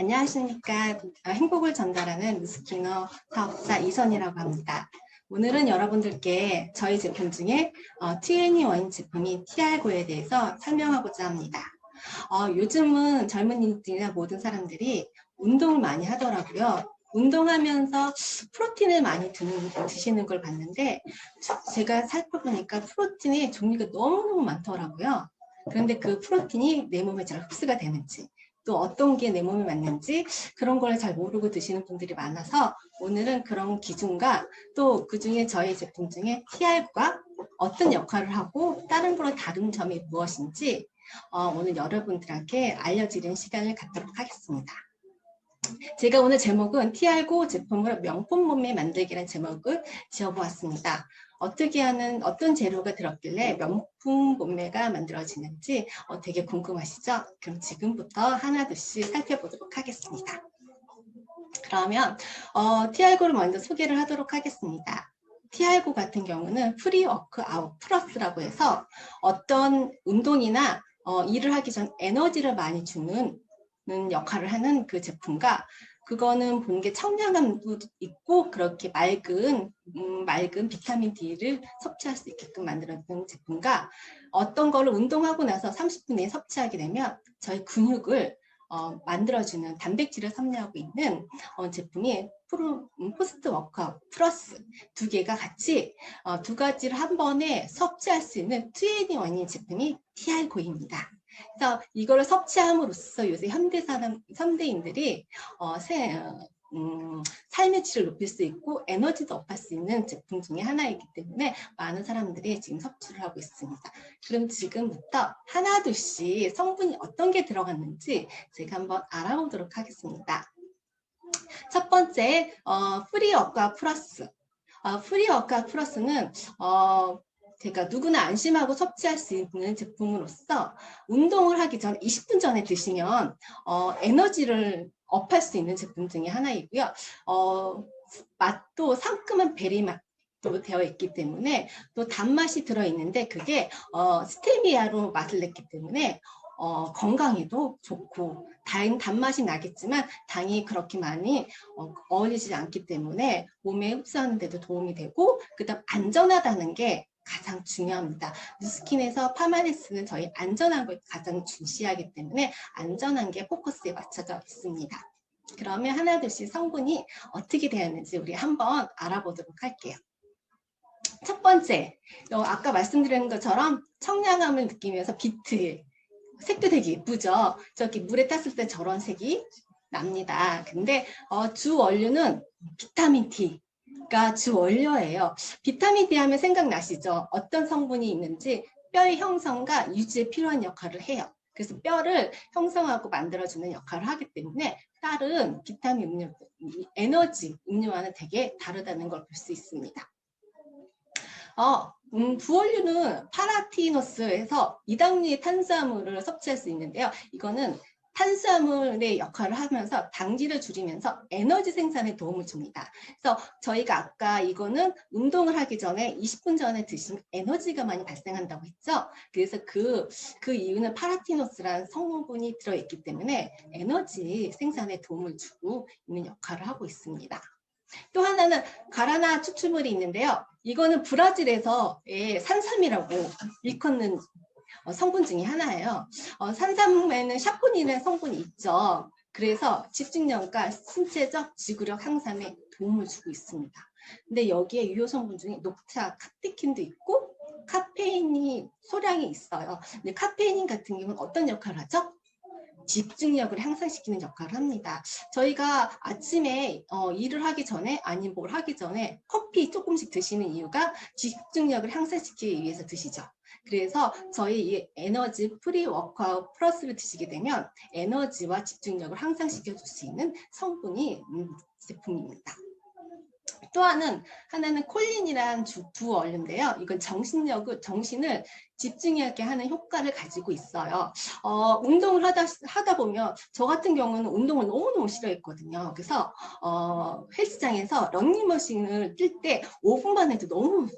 안녕하십니까. 아, 행복을 전달하는 스키너 사업자 이선이라고 합니다. 오늘은 여러분들께 저희 제품 중에 어, T&E1 제품인 TR고에 대해서 설명하고자 합니다. 어, 요즘은 젊은이들이나 모든 사람들이 운동을 많이 하더라고요. 운동하면서 프로틴을 많이 드는, 드시는 걸 봤는데 제가 살펴보니까 프로틴의 종류가 너무너무 많더라고요. 그런데 그 프로틴이 내 몸에 잘 흡수가 되는지 또 어떤 게 내 몸에 맞는지 그런 걸 잘 모르고 드시는 분들이 많아서 오늘은 그런 기준과 또 그중에 저희 제품 중에 TR과 어떤 역할을 하고 다른 거랑 다른 점이 무엇인지 어, 오늘 여러분들에게 알려드리는 시간을 갖도록 하겠습니다. 제가 오늘 제목은 TR고 제품으로 명품 몸매 만들기라는 제목을 지어보았습니다. 어떻게 하는 어떤 재료가 들었길래 명품 몸매가 만들어지는지 어, 되게 궁금하시죠? 그럼 지금부터 하나둘씩 살펴보도록 하겠습니다. 그러면 어, TR고를 먼저 소개를 하도록 하겠습니다. TR고 같은 경우는 프리 워크 아웃 플러스라고 해서 어떤 운동이나 어, 일을 하기 전 에너지를 많이 주는 역할을 하는 그 제품과 그거는 본게 청량감도 있고 그렇게 맑은 음, 맑은 비타민 D를 섭취할 수 있게끔 만들어준 제품과 어떤 거를 운동하고 나서 30분에 섭취하게 되면 저희 근육을 어, 만들어주는 단백질을 섭취하고 있는 어, 제품이 프로, 음, 포스트 워크아웃 플러스 두 개가 같이 어, 두 가지를 한 번에 섭취할 수 있는 트웨니 원인 제품이 TR고입니다. 그래서 이거를 섭취함으로써 요새 현대 사람, 현대인들이 어, 세, 음, 삶의 질을 높일 수 있고 에너지도 업할 수 있는 제품 중에 하나이기 때문에 많은 사람들이 지금 섭취를 하고 있습니다. 그럼 지금부터 하나둘씩 성분이 어떤 게 들어갔는지 제가 한번 알아보도록 하겠습니다. 첫 번째, 어, 프리어과 플러스. 어, 프리어과 플러스는 어, 제가 누구나 안심하고 섭취할 수 있는 제품으로서 운동을 하기 전 20분 전에 드시면 어, 에너지를 업할 수 있는 제품 중에 하나이고요. 어, 맛도 상큼한 베리 맛. 도 되어 있기 때문에 또 단맛이 들어 있는데 그게 어, 스테비아로 맛을 냈기 때문에 어, 건강에도 좋고 단, 단맛이 나겠지만 당이 그렇게 많이 어, 어울리지 않기 때문에 몸에 흡수하는 데도 도움이 되고 그 다음 안전하다는 게 가장 중요합니다. 뉴스킨에서 파마네스는 저희 안전한 걸 가장 중시하기 때문에 안전한 게 포커스에 맞춰져 있습니다. 그러면 하나둘씩 성분이 어떻게 되었는지 우리 한번 알아보도록 할게요. 첫 번째, 아까 말씀드린 것처럼 청량함을 느끼면서 비트, 색도 되게 예쁘죠? 저기 물에 탔을 때 저런 색이 납니다. 근데 어, 주 원료는 비타민 D, 가주 원료예요. 비타민 D 하면 생각나시죠? 어떤 성분이 있는지 뼈의 형성과 유지에 필요한 역할을 해요. 그래서 뼈를 형성하고 만들어주는 역할을 하기 때문에 다른 비타민 음료, 에너지 음료와는 되게 다르다는 걸 볼 수 있습니다. 어, 음, 부원류는 파라티노스에서 이당류의 탄수화물을 섭취할 수 있는데요. 이거는 탄수화물의 역할을 하면서 당질을 줄이면서 에너지 생산에 도움을 줍니다. 그래서 저희가 아까 이거는 운동을 하기 전에 20분 전에 드시면 에너지가 많이 발생한다고 했죠. 그래서 그, 그 이유는 파라티노스라는 성분이 들어있기 때문에 에너지 생산에 도움을 주고 있는 역할을 하고 있습니다. 또 하나는 가라나 추출물이 있는데요. 이거는 브라질에서 산삼이라고 일컫는 어, 성분 중에 하나예요. 어, 산삼에는 샤포닌이라는 성분이 있죠. 그래서 집중력과 신체적 지구력 향상에 도움을 주고 있습니다. 근데 여기에 유효 성분 중에 녹차, 카테킨도 있고 카페인이 소량이 있어요. 근데 카페인 같은 경우는 어떤 역할을 하죠? 집중력을 향상시키는 역할을 합니다. 저희가 아침에 어, 일을 하기 전에 아니면 뭘 하기 전에 커피 조금씩 드시는 이유가 집중력을 향상시키기 위해서 드시죠. 그래서 저희 이 에너지 프리 워크아웃 플러스를 드시게 되면 에너지와 집중력을 향상시켜 줄 수 있는 성분이 음, 제품입니다. 또 하나는 하나는 콜린이란 주 원료인데요. 이건 정신력을 정신을 집중하게 하는 효과를 가지고 있어요. 어, 운동을 하다 하다 보면 저 같은 경우는 운동을 너무너무 싫어했거든요. 그래서 어, 헬스장에서 런닝머신을 뛸 때 5분만 해도 너무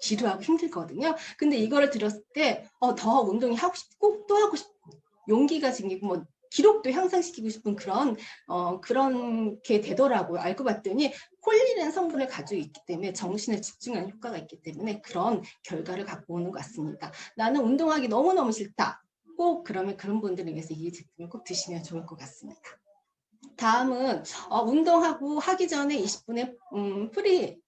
지루하고 힘들거든요. 근데 이거를 들었을 때 어, 더 운동이 하고 싶고 또 하고 싶고 용기가 생기고 뭐 기록도 향상시키고 싶은 그런 어, 그런 게 되더라고요. 알고 봤더니 콜린이라는 성분을 가지고 있기 때문에 정신에 집중하는 효과가 있기 때문에 그런 결과를 갖고 오는 것 같습니다. 나는 운동하기 너무너무 싫다. 꼭 그러면 그런 분들을 위해서 이 제품을 꼭 드시면 좋을 것 같습니다. 다음은 어, 운동하고 하기 전에 20분의 음, 프리 어,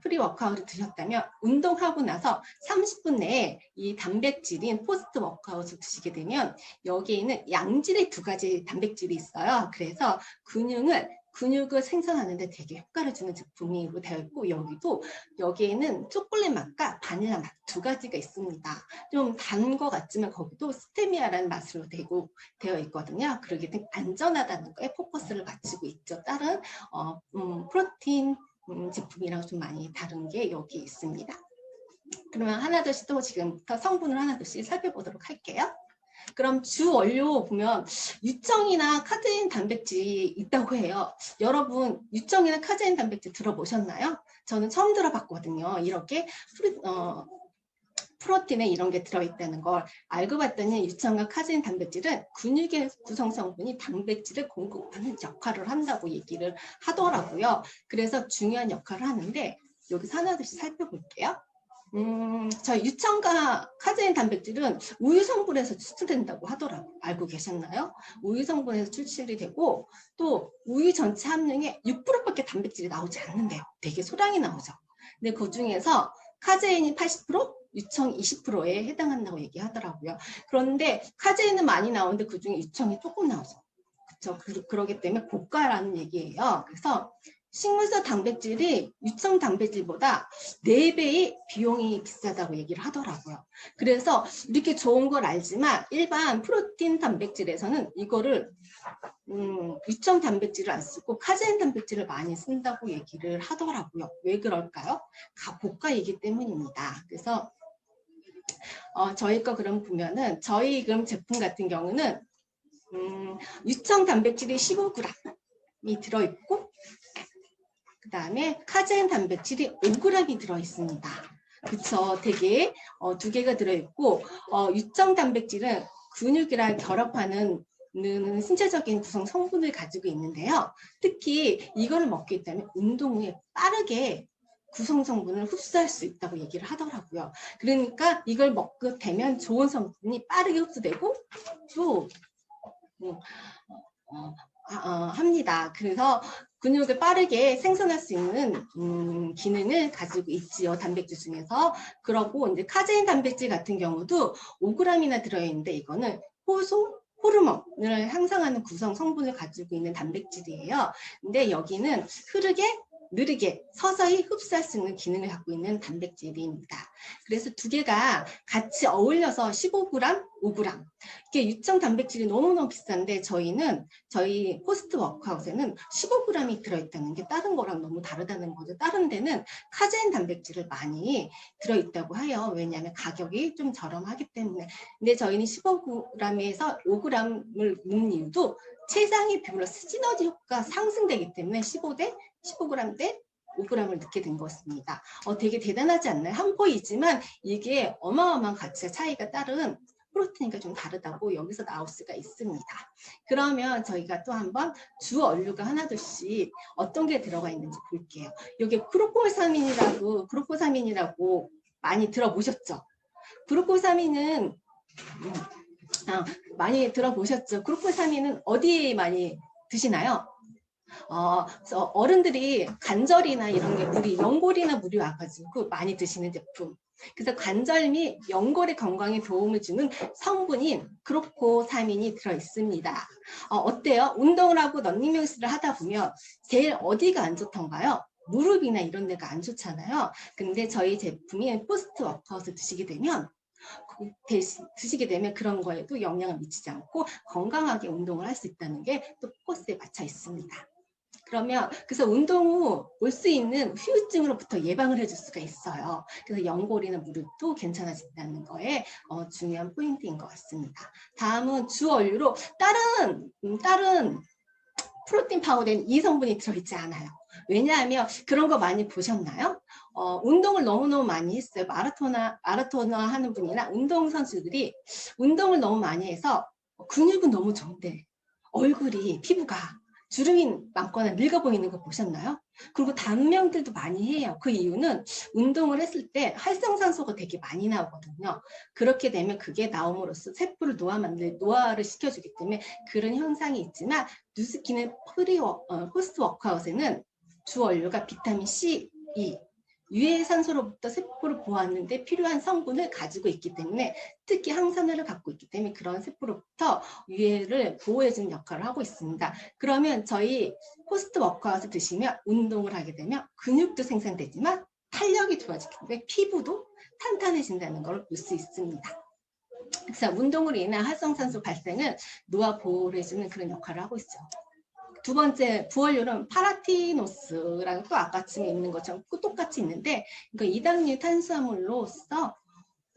프리 워크아웃을 드셨다면 운동하고 나서 30분 내에 이 단백질인 포스트 워크아웃을 드시게 되면 여기에는 양질의 두 가지 단백질이 있어요. 그래서 근육을 근육을 생산하는 데 되게 효과를 주는 제품으로 되어 있고 여기도 여기에는 초콜릿 맛과 바닐라 맛 두 가지가 있습니다. 좀단것 같지만 거기도 스테미아라는 맛으로 되고 되어 있거든요. 그러기 때문에 안전하다는 거에 포커스를 맞추고 있죠. 다른 어, 음, 프로틴 음, 제품이랑 좀 많이 다른 게 여기 있습니다. 그러면 하나둘씩 또 지금부터 성분을 하나둘씩 살펴보도록 할게요. 그럼 주 원료 보면 유청이나 카제인 단백질이 있다고 해요. 여러분 유청이나 카제인 단백질 들어보셨나요? 저는 처음 들어봤거든요. 이렇게 프리, 어, 프로틴에 이런 게 들어있다는 걸 알고 봤더니 유청과 카제인 단백질은 근육의 구성 성분이 단백질을 공급하는 역할을 한다고 얘기를 하더라고요. 그래서 중요한 역할을 하는데 여기서 하나둘씩 살펴볼게요. 음, 저 유청과 카제인 단백질은 우유 성분에서 추출된다고 하더라고요. 알고 계셨나요? 우유 성분에서 추출이 되고 또 우유 전체 함량의 6%밖에 단백질이 나오지 않는데요. 되게 소량이 나오죠. 근데 그 중에서 카제인이 80%, 유청 20%에 해당한다고 얘기하더라고요. 그런데 카제인은 많이 나오는데 그중에 유청이 조금 나오죠. 그렇죠. 그, 그러기 때문에 고가라는 얘기예요. 그래서 식물성 단백질이 유청 단백질보다 4배의 비용이 비싸다고 얘기를 하더라고요. 그래서 이렇게 좋은 걸 알지만 일반 프로틴 단백질에서는 이거를 음, 유청 단백질을 안 쓰고 카제인 단백질을 많이 쓴다고 얘기를 하더라고요. 왜 그럴까요? 고가이기 때문입니다. 그래서 어, 저희 거 그럼 보면은 저희 그럼 제품 같은 경우는 음, 유청 단백질이 15g이 들어있고 그 다음에 카제인 단백질이 5g이 들어있습니다. 그쵸. 되게 어, 두 개가 들어있고 어, 유청 단백질은 근육이랑 결합하는 는 신체적인 구성 성분을 가지고 있는데요. 특히 이거를 먹기 때문에 운동 후에 빠르게 구성 성분을 흡수할 수 있다고 얘기를 하더라고요. 그러니까 이걸 먹게 되면 좋은 성분이 빠르게 흡수되고 또 음, 어, 어, 합니다. 그래서 근육을 빠르게 생성할 수 있는 음, 기능을 가지고 있지요. 단백질 중에서. 그러고 이제 카제인 단백질 같은 경우도 5g이나 들어있는데 이거는 호소 호르몬을 향상하는 구성 성분을 가지고 있는 단백질이에요. 근데 여기는 흐르게 느리게 서서히 흡수할 수 있는 기능을 갖고 있는 단백질입니다. 그래서 두 개가 같이 어울려서 15g, 5g. 이게 유청 단백질이 너무너무 비싼데 저희는 저희 포스트 워크아웃에는 15g이 들어있다는 게 다른 거랑 너무 다르다는 거죠. 다른 데는 카제인 단백질을 많이 들어있다고 해요. 왜냐하면 가격이 좀 저렴하기 때문에. 근데 저희는 15g에서 5g을 넣는 이유도 체상의 비율로 시너지 효과가 상승되기 때문에 15대 15g 대 5g을 넣게 된 것입니다. 어, 되게 대단하지 않나요? 한 포이지만 이게 어마어마한 가치가 차이가 따른 프로틴과 좀 다르다고 여기서 나올 수가 있습니다. 그러면 저희가 또 한번 주 원료가 하나둘씩 어떤 게 들어가 있는지 볼게요. 여기 크로포사민이라고 크로포사민이라고 많이 들어보셨죠? 크로포사민은 음, 아, 많이 들어보셨죠? 크로포사민은 어디에 많이 드시나요? 어, 어른들이 관절이나 이런 게 물이 연골이나 물이 와가지고 많이 드시는 제품. 그래서 관절 및 연골의 건강에 도움을 주는 성분인 크로코사민이 들어 있습니다. 어, 어때요? 운동을 하고 런닝명스를 하다 보면 제일 어디가 안 좋던가요? 무릎이나 이런 데가 안 좋잖아요. 근데 저희 제품이 포스트 워크아웃을 드시게 되면 그 드시게 되면 그런 거에도 영향을 미치지 않고 건강하게 운동을 할 수 있다는 게 또 포커스에 맞춰 있습니다. 그러면 그래서 운동 후 올 수 있는 후유증으로부터 예방을 해줄 수가 있어요. 그래서 연골이나 무릎도 괜찮아진다는 거에 어, 중요한 포인트인 것 같습니다. 다음은 주 원료로 다른 음, 다른 프로틴 파우더에는 이 성분이 들어있지 않아요. 왜냐하면 그런 거 많이 보셨나요? 어, 운동을 너무너무 많이 했어요. 마라토나, 마라토너 하는 분이나 운동선수들이 운동을 너무 많이 해서 근육은 너무 좋은데 얼굴이 피부가 주름이 많거나 늙어 보이는 거 보셨나요? 그리고 단명들도 많이 해요. 그 이유는 운동을 했을 때 활성산소가 되게 많이 나오거든요. 그렇게 되면 그게 나옴으로써 세포를 노화 만들, 노화를 시켜주기 때문에 그런 현상이 있지만 누스킨의 프리 워, 어, 포스트 워크아웃에는 주 원료가 비타민 C, E, 유해산소로부터 세포를 보았는데 필요한 성분을 가지고 있기 때문에 특히 항산화를 갖고 있기 때문에 그런 세포로부터 유해를 보호해주는 역할을 하고 있습니다. 그러면 저희 포스트 워크아웃을 드시면 운동을 하게 되면 근육도 생산되지만 탄력이 좋아지기 때문에 피부도 탄탄해진다는 걸 볼 수 있습니다. 그래서 운동으로 인한 활성산소 발생은 노화 보호를 해주는 그런 역할을 하고 있죠. 두 번째 부원료는 파라티노스랑 또 아까쯤에 있는 것처럼 똑같이 있는데 이거 이당류 탄수화물로서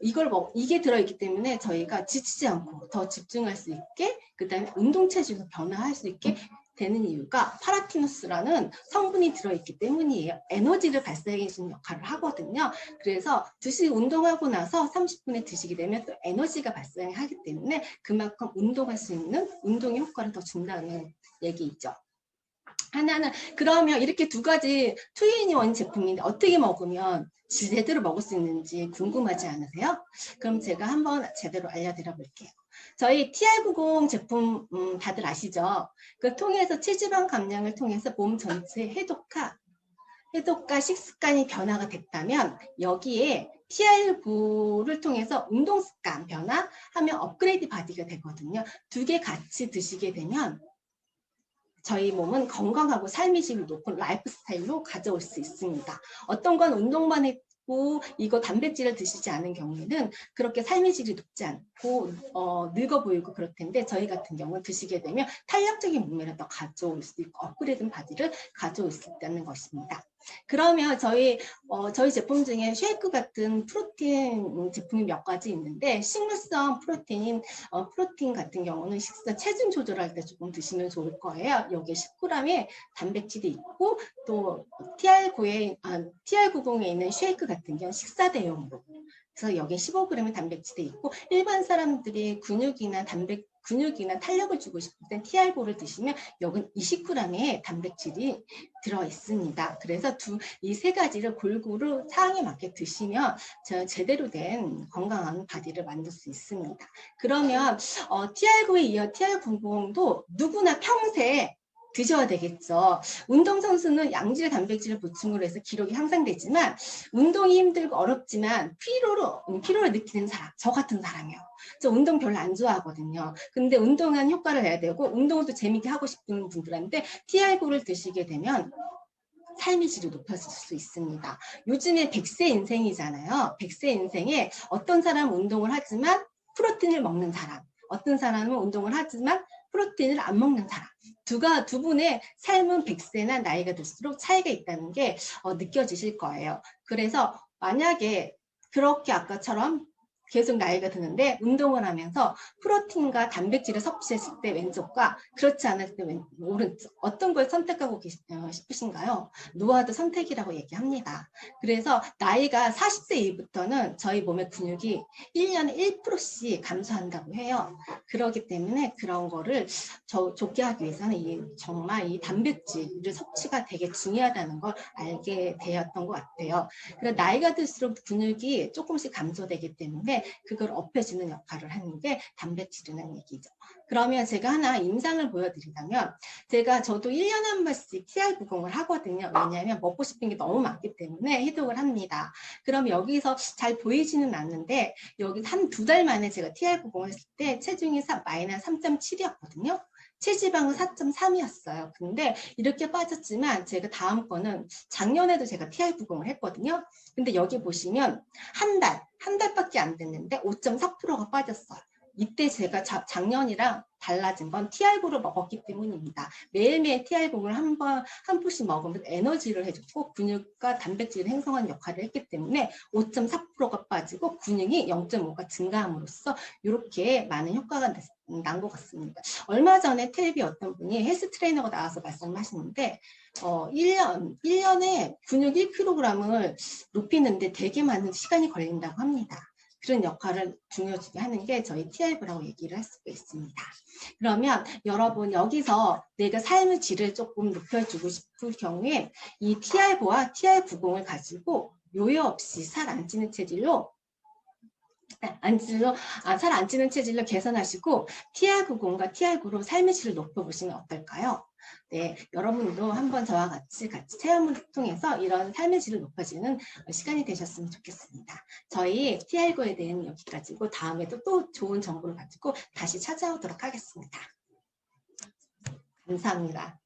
이걸 먹 이게 들어있기 때문에 저희가 지치지 않고 더 집중할 수 있게 그다음에 운동 체질도 변화할 수 있게 되는 이유가 파라티노스라는 성분이 들어있기 때문이에요. 에너지를 발생해 주는 역할을 하거든요. 그래서 드시 운동하고 나서 30분에 드시게 되면 또 에너지가 발생하기 때문에 그만큼 운동할 수 있는 운동의 효과를 더 준다는 얘기있죠. 하나는 그러면 이렇게 두 가지 투인이원 제품인데 어떻게 먹으면 제대로 먹을 수 있는지 궁금하지 않으세요? 그럼 제가 한번 제대로 알려드려 볼게요. 저희 TR90 제품 음, 다들 아시죠? 그 통해서 체지방 감량을 통해서 몸 전체 해독화, 해독과 식습관이 변화가 됐다면 여기에 TR9를 통해서 운동 습관 변화하면 업그레이드 바디가 되거든요. 두 개 같이 드시게 되면 저희 몸은 건강하고 삶의 질을 높은 라이프 스타일로 가져올 수 있습니다. 어떤 건 운동만 했고 이거 단백질을 드시지 않은 경우에는 그렇게 삶의 질이 높지 않고 어, 늙어 보이고 그럴 텐데 저희 같은 경우는 드시게 되면 탄력적인 몸매를 더 가져올 수 있고 업그레이드 바디를 가져올 수 있다는 것입니다. 그러면 저희 어, 저희 제품 중에 쉐이크 같은 프로틴 제품이 몇 가지 있는데 식물성 프로틴인 어, 프로틴 같은 경우는 식사 체중 조절할 때 조금 드시면 좋을 거예요. 여기 10g에 단백질이 있고 또 TR9에 아, TR90에 있는 쉐이크 같은 경우 식사 대용으로 그래서 여기에 15g의 단백질이 있고 일반 사람들이 근육이나 단백 근육이나 탄력을 주고 싶을 땐 TR9를 드시면 여긴 20g의 단백질이 들어 있습니다. 그래서 두 이 세 가지를 골고루 상황에 맞게 드시면 제대로 된 건강한 바디를 만들 수 있습니다. 그러면 어, TR9에 이어 TR90도 누구나 평생 드셔야 되겠죠. 운동선수는 양질 단백질을 보충으로 해서 기록이 향상되지만 운동이 힘들고 어렵지만 피로로, 피로를 느끼는 사람, 저 같은 사람이요. 저 운동 별로 안 좋아하거든요. 근데 운동한 효과를 내야 되고 운동을 또 재밌게 하고 싶은 분들한테 TR9를 드시게 되면 삶의 질이 높아질 수 있습니다. 요즘에 100세 인생이잖아요. 100세 인생에 어떤 사람은 운동을 하지만 프로틴을 먹는 사람, 어떤 사람은 운동을 하지만 프로틴을 안 먹는 사람 두가 두 분의 삶은 100세나 나이가 들수록 차이가 있다는 게 어, 느껴지실 거예요. 그래서 만약에 그렇게 아까처럼 계속 나이가 드는데 운동을 하면서 프로틴과 단백질을 섭취했을 때 왼쪽과 그렇지 않을 때 오른쪽 어떤 걸 선택하고 계시, 어, 싶으신가요? 노화도 선택이라고 얘기합니다. 그래서 나이가 40세 이후부터는 저희 몸의 근육이 1년에 1%씩 감소한다고 해요. 그렇기 때문에 그런 거를 저, 좋게 하기 위해서는 이, 정말 이 단백질을 섭취가 되게 중요하다는 걸 알게 되었던 것 같아요. 그래서 나이가 들수록 근육이 조금씩 감소되기 때문에 그걸 업해주는 역할을 하는 게 단백질이라는 얘기죠. 그러면 제가 하나 임상을 보여드리자면 제가 저도 1년에 한 번씩 TR90을 하거든요. 왜냐하면 먹고 싶은 게 너무 많기 때문에 해독을 합니다. 그럼 여기서 잘 보이지는 않는데 여기 한 두 달 만에 제가 TR90을 했을 때 체중이 마이너스 3.7이었거든요. 체지방은 4.3이었어요. 근데 이렇게 빠졌지만 제가 다음 거는 작년에도 제가 TR90을 했거든요. 근데 여기 보시면 한 달, 한 달밖에 안 됐는데 5.4%가 빠졌어요. 이때 제가 자, 작년이랑 달라진 건 TR9를 먹었기 때문입니다. 매일매일 TR9를 한 번, 한 푸씩 먹으면 에너지를 해주고 근육과 단백질을 행성하는 역할을 했기 때문에 5.4%가 빠지고 근육이 0.5가 증가함으로써 이렇게 많은 효과가 난 것 같습니다. 얼마 전에 텔레비 어떤 분이 헬스 트레이너가 나와서 말씀하시는데 어, 1년, 1년에 근육 1kg을 높이는데 되게 많은 시간이 걸린다고 합니다. 그런 역할을 중요시게 하는 게 저희 TR고라고 얘기를 할 수가 있습니다. 그러면 여러분 여기서 내가 삶의 질을 조금 높여주고 싶을 경우에 이 TR고와 TR90을 가지고 요요 없이 살 안 찌는 체질로 안 찌로 아, 살 안 찌는 체질로 개선하시고 TR90과 TR9로 삶의 질을 높여보시면 어떨까요? 네, 여러분도 한번 저와 같이 같이 체험을 통해서 이런 삶의 질을 높여지는 시간이 되셨으면 좋겠습니다. 저희 TR9에 대한 여기까지고 다음에도 또 좋은 정보를 가지고 다시 찾아오도록 하겠습니다. 감사합니다.